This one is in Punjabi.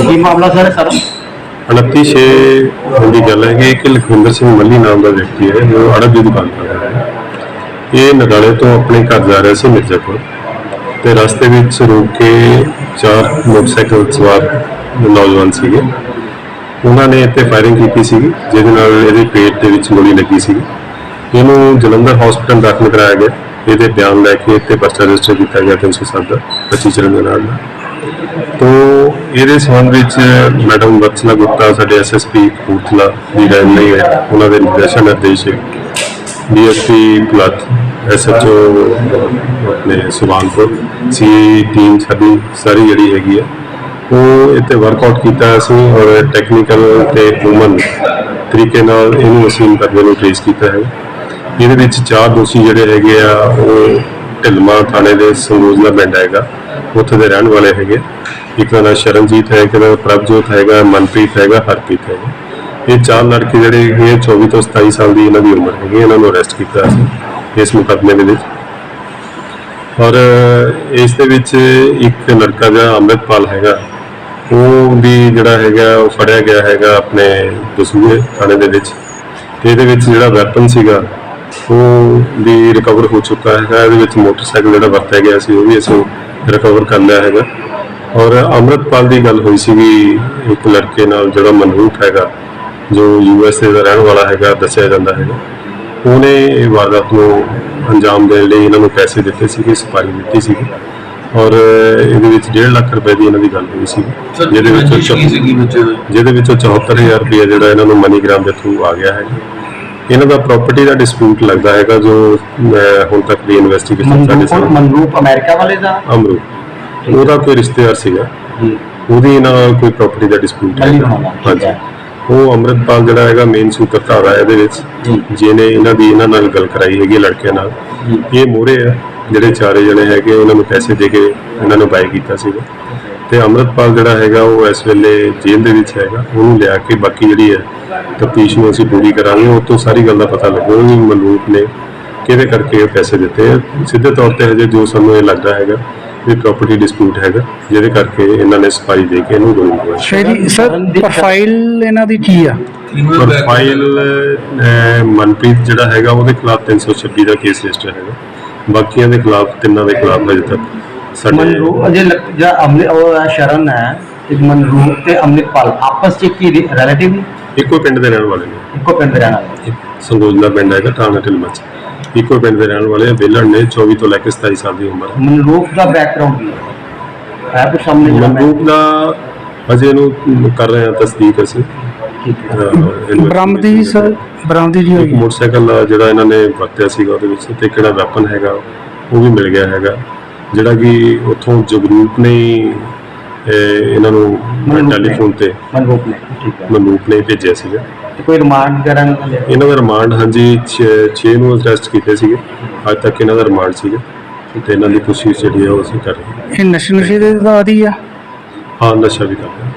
ਕੀ ਮਾਮਲਾ ਸਰ? ਸਰ। 29 ਛੇ ਦੀ ਗੱਲ ਹੈ ਕਿ ਇੱਕ ਲਖਵਿੰਦਰ ਸਿੰਘ ਮੱਲੀ ਨਾਮ ਦਾ ਵਿਅਕਤੀ ਹੈ ਜੋ ਅੜਬ ਦੀ ਦੁਕਾਨ ਕਰਦਾ ਹੈ। ਇਹ ਨਗਾਲੇ ਤੋਂ ਆਪਣੇ ਘਰ ਜਾ ਰਿਹਾ ਸੀ ਮਿਰਜ਼ਾਪੁਰ ਤੇ ਰਸਤੇ ਵਿੱਚ ਰੁਕ ਕੇ ਚਾਰ ਮੋਟਰਸਾਈਕਲ ਸਵਾਰ ਨੌਜਵਾਨ ਸੀਗੇ। ਉਹਨਾਂ ਨੇ ਇੱਥੇ ਫਾਇਰਿੰਗ ਕੀਤੀ ਸੀ ਜਿਹਦੇ ਨਾਲ ਇਹਦੇ ਪੇਟ ਦੇ ਵਿੱਚ ਗੋਲੀ ਲੱਗੀ ਸੀ ਇਹਨੂੰ ਜਲੰਧਰ ਹਸਪੀਟਲ ਦਾਖਲ ਕਰਾਇਆ ਗਿਆ। ਇਹਦੇ ਬਿਆਨ ਲੈ ਕੇ ਇੱਥੇ ਪਰਚਾ ਰਜਿਸਟਰ ਕੀਤਾ ਗਿਆ 307 ਦਾ 25 ਚਰਨ ਦੇ ਨਾਲ। ਤੋਂ ਇਹਦੇ ਸੰਬੰਧ ਵਿੱਚ ਮੈਡਮ ਵਤਸਲਾ ਗੁਪਤਾ, ਸਾਡੇ ਐਸਐਸਪੀ ਕਪੂਰਥਲਾ ਦੀ ਰਹਿਨਮਾਈ ਹੈ। ਉਹਨਾਂ ਦੇ ਨਿਰਦੇਸ਼ਨ ਨਿਰਦੇਸ਼ ਡੀਐਸਪੀ ਪਲੱਟ ਐਸਐਚਓ ਆਪਣੇ ਸੁਭਾਨਪੁਰ ਸੀ ਟੀਮ ਸਾਡੀ, ਸਾਰੀ ਜਿਹੜੀ ਹੈਗੀ ਹੈ। ਉਹ ਇੱਥੇ ਵਰਕਆਊਟ ਕੀਤਾ ਅਸੀਂ ਔਰ ਟੈਕਨੀਕਲ ਤੇ ਹਿਊਮਨ ਤਰੀਕੇ ਨਾਲ ਇਹਨੂੰ ਅਸੀਂ ਕਰਦੇ ਨੂੰ ਟ੍ਰੇਸ ਕੀਤਾ ਹੈ। ਇਹਦੇ ਵਿੱਚ ਚਾਰ ਦੋਸ਼ੀ ਜਿਹੜੇ ਹੈਗੇ ਆ ਉਹ ਢਿਲਮਾ ਥਾਣੇ ਦੇ ਸੰਗੋਜਲਾ ਪਿੰਡ ਹੈਗਾ। ਉੱਥੇ ਦੇ ਰਹਿਣ ਵਾਲੇ ਹੈਗੇ। ਇੱਕ ਦਾ ਸ਼ਰਨਜੀਤ ਹੈ ਇੱਕ ਦਾ ਪ੍ਰਭਜੋਤ ਹੈਗਾ ਮਨਪ੍ਰੀਤ ਹੈਗਾ ਹਰਪ੍ਰੀਤ ਹੈਗਾ। ਇਹ ਚਾਰ ਲੜਕੇ ਜਿਹੜੇ ਹੈਗੇ ਆ, 24 ਤੋਂ 27 ਸਾਲ ਦੀ ਇਹਨਾਂ ਦੀ ਉਮਰ ਹੈਗੀ ਇਹਨਾਂ ਨੂੰ ਅਰੈਸਟ ਕੀਤਾ ਸੀ ਇਸ ਮੁਕੱਦਮੇ ਦੇ ਵਿੱਚ। ਔਰ ਇਸ ਦੇ ਵਿੱਚ ਇੱਕ ਲੜਕਾ ਜਿਹੜਾ ਅੰਮ੍ਰਿਤਪਾਲ ਹੈਗਾ ਉਹ ਵੀ ਜਿਹੜਾ ਹੈਗਾ ਉਹ ਫੜਿਆ ਗਿਆ ਹੈਗਾ ਆਪਣੇ ਦਸੂਏ ਥਾਣੇ ਦੇ ਵਿੱਚ। ਤੇ ਇਹਦੇ ਵਿੱਚ ਜਿਹੜਾ ਵੈਪਨ ਸੀਗਾ ਉਹ ਵੀ ਰਿਕਵਰ ਹੋ ਚੁੱਕਾ ਹੈਗਾ ਇਹਦੇ ਵਿੱਚ ਮੋਟਰਸਾਈਕਲ ਜਿਹੜਾ ਵਰਤਿਆ ਗਿਆ ਸੀ ਉਹ ਵੀ ਅਸੀਂ ਰਿਕਵਰ ਕਰ ਲਿਆ ਹੈਗਾ। ਔਰ ਅੰਮ੍ਰਿਤਪਾਲ ਦੀ ਗੱਲ ਹੋਈ ਸੀਗੀ ਇੱਕ ਲੜਕੇ ਨਾਲ ਜਿਹੜਾ ਮਨਰੂਪ ਹੈਗਾ ਜੋ ਯੂਐਸਏ ਦਾ ਰਹਿਣ ਵਾਲਾ ਹੈਗਾ ਦੱਸਿਆ ਜਾਂਦਾ ਹੈਗਾ। ਉਹਨੇ ਇਹ ਵਾਰਦਾਤ ਨੂੰ ਅੰਜਾਮ ਦੇਣ ਲਈ ਇਹਨਾਂ ਨੂੰ ਪੈਸੇ ਦਿੱਤੇ ਸੀਗੇ ਸਪਾਰੀ ਦਿੱਤੀ ਸੀਗੀ। ਔਰ ਇਹਦੇ ਵਿੱਚ 1.5 ਲੱਖ ਰੁਪਏ ਦੀ ਇਹਨਾਂ ਦੀ ਗੱਲ ਹੋਈ ਸੀ। ਜਿਹਦੇ ਵਿੱਚ ਜਿਹਦੇ ਵਿੱਚੋਂ 74000 ਰੁਪਏ ਜਿਹੜਾ ਇਹਨਾਂ ਨੂੰ ਮਨੀਗ੍ਰਾਮ ਦੇ ਥਰੂ ਆ ਗਿਆ ਹੈ ਇਹਨਾਂ ਦਾ ਪ੍ਰਾਪਰਟੀ ਦਾ ਡਿਸਪਿਊਟ ਲੱਗਦਾ ਹੈਗਾ ਜੋ ਅਹ, ਹੁਣ ਤੱਕ ਦੀ ਇਨਵੈਸਟੀਗੇਸ਼ਨ ਸਾਡੇ ਮਨਰੂਪ ਸਾਹਮਣੇ ਮਨਰੂਪ ਅਮਰੀਕਾ ਵਾਲੇ ਦਾ? ਅਮਰੂ ਉਹਦਾ ਕੋਈ ਰਿਸ਼ਤੇਦਾਰ ਸੀਗਾ। ਜੀ ਉਹਦੀ ਇਹਨਾਂ ਨਾਲ ਕੋਈ ਪ੍ਰਾਪਰਟੀ ਦਾ ਡਿਸਪਿਊਟ ਹੈ ਹੋਣਾ ਦਾ, ਠੀਕ ਹਾਂਜੀ। ਹੈ। ਉਹ ਅੰਮ੍ਰਿਤਪਾਲ ਜਿਹੜਾ ਹੈਗਾ ਮੇਨ ਸੂਤਰਧਾਰ ਹੈ ਇਹਦੇ ਵਿੱਚ। ਜਿਹਨੇ ਇਹਨਾਂ ਦੀ ਇਹਨਾਂ ਨਾਲ ਗੱਲ ਕਰਾਈ ਹੈਗੀ ਲੜਕਿਆਂ ਨਾਲ। ਇਹ ਮੋਰੇ ਆ। ਜਿਹੜੇ ਚਾਰੇ ਜਣੇ ਹੈਗੇ ਉਹਨਾਂ ਨੂੰ ਪੈਸੇ ਦੇ ਕੇ ਇਹਨਾਂ ਨੂੰ ਬਾਈ ਕੀਤਾ ਸੀਗਾ। ਤੇ ਅੰਮ੍ਰਿਤਪਾਲ ਜਿਹੜਾ ਹੈਗਾ ਉਹ ਇਸ ਵੇਲੇ ਜੇਲ੍ਹ ਦੇ ਵਿੱਚ ਹੈਗਾ। ਉਹਨੂੰ ਲਿਆ ਕੇ ਬਾਕੀ ਜਿਹੜੀ ਹੈ ਤਫਤੀਸ਼ ਨੂੰ ਅਸੀਂ ਪੂਰੀ ਕਰਾਂਗੇ ਉਹ ਤੋਂ ਸਾਰੀ ਗੱਲ ਦਾ ਪਤਾ ਲੱਗੂਗਾ ਵੀ ਮਲੂਕ ਨੇ ਕਿਹਦੇ ਕਰਕੇ ਇਹ ਪੈਸੇ ਦਿੱਤੇ ਆ। ਸਿੱਧੇ ਤੌਰ ਤੇ ਹਜੇ ਜੋ ਸਾਨੂੰ ਇਹ ਲੱਗਦਾ ਹੈਗਾ ਵੀ ਪ੍ਰਾਪਰਟੀ ਡਿਸਪਿਊਟ ਹੈਗਾ ਜਿਹਦੇ ਕਰਕੇ ਇਹਨਾਂ ਨੇ ਸਪਾਈ ਦੇ ਕੇ ਇਹਨੂੰ ਗੋਲੀ ਮਾਰੀ ਸ਼ੇਰੀ ਸਰ ਪ੍ਰੋਫਾਈਲ ਇਹਨਾਂ ਦੀ ਕੀ ਆ? ਪ੍ਰੋਫਾਈਲ ਮਨਪ੍ਰੀਤ ਜਿਹੜਾ ਹੈਗਾ ਉਹਦੇ ਖਿਲਾਫ 326 ਦਾ ਕੇਸ ਰਜਿਸਟਰ ਹੈਗਾ। ਬਾਕੀਆਂ ਦੇ ਖਿਲਾਫ ਤਿੰਨਾਂ ਦੇ ਖਿਲਾਫ ਅਜੇ ਤੱਕ ਸਾਡੇ ਅਜੇ ਜਿਹੜਾ ਅਮਰ ਉਹ ਸ਼ਰਨ ਹੈ ਇੱਕ ਮਨਰੂਪ ਤੇ ਅੰਮ੍ਰਿਤਪਾਲ ਆਪਸ ਚ ਕੀ ਰਿਲੇਟਿਵ ਇੱਕੋ ਪਿੰਡ ਦੇ ਰਹਿਣ ਵਾਲੇ ਨੇ। ਇੱਕੋ ਪਿੰਡ ਦੇ ਰਹਿਣ ਵਾਲੇ ਸੰਗੋਜਲਾ ਪਿੰਡ ਹੈਗਾ ਥਾਣਾ ਢਿਲਮਾ ਚ ਇੱਕੋ ਪਿੰਡ ਦੇ ਰਹਿਣ ਵਾਲੇ ਵਿਲਣ ਨੇ 24 ਤੋਂ ਲੈ ਕੇ 27 ਸਾਲ ਦੀ ਉਮਰ। ਹੈ ਮਨਰੂਪ ਦਾ ਬੈਕਗ੍ਰਾਉਂਡ ਕੀ ਹੈ। ਹੈ ਕੁਝ ਸਾਹਮਣੇ ਜਿਹੜਾ ਮੈਂ- ਮਨਰੂਪ ਦਾ ਅਜੇ ਇਹਨੂੰ ਕਰ ਰਹੇ ਹਾਂ ਤਸਦੀਕ ਅਸੀਂ। ਠੀਕ ਹੈ। ਅਹ, investigation ਬਰਾਮਦੀ ਜੀ ਸਰ ਬਰਾਮਦੀ ਜੀ ਇੱਕ ਹੋਈ ਮੋਟਰਸਾਈਕਲ ਆ ਜਿਹੜਾ ਇਹਨਾਂ ਨੇ ਵਰਤਿਆ ਸੀਗਾ ਉਹਦੇ ਵਿੱਚ ਤੇ ਕਿਹੜਾ ਵੈਪਨ ਹੈਗਾ ਉਹ ਵੀ ਮਿਲ ਗਿਆ ਹੈਗਾ। ਜਿਹੜਾ ਕਿ ਉੱਥੋਂ ਜਗਰੂਪ ਨੇ ਹੀ, ਇਹ, ਇਹਨਾਂ ਨੂੰ ਮਨਰੂਪ। ਟੈਲੀਫੋਨ ਤੇ। ਮਨਰੂਪ ਨੇ ਠੀਕ ਹੈ। ਮਨਰੂਪ ਨੇ ਭੇਜਿਆ ਸੀਗਾ। ਤੇ ਕੋਈ ਰਿਮਾਂਡ ਲਿਆ ਇਹਨਾਂ ਦਾ? ਰਿਮਾਂਡ ਹਾਂਜੀ 6 ਨੂੰ ਅਰੈਸਟ ਕੀਤੇ ਸੀਗੇ। ਅੱਜ ਤੱਕ ਇਹਨਾਂ ਦਾ ਰਿਮਾਂਡ ਸੀਗਾ। ਤੇ ਇਹਨਾਂ ਦੀ ਪੁੱਛਗਿੱਛ ਜਿਹੜੀ ਆ ਉਹ ਅਸੀਂ ਕਰ ਰਹੇ ਹਾਂ। ਇਹ ਨਸ਼ੇ ਨਸ਼ੇ ਦੇ ਦਾ ਆਦੀ ਆ? ਹਾਂ ਨਸ਼ਾ ਵੀ ਕਰ ਰਹੇ ਹਾਂ।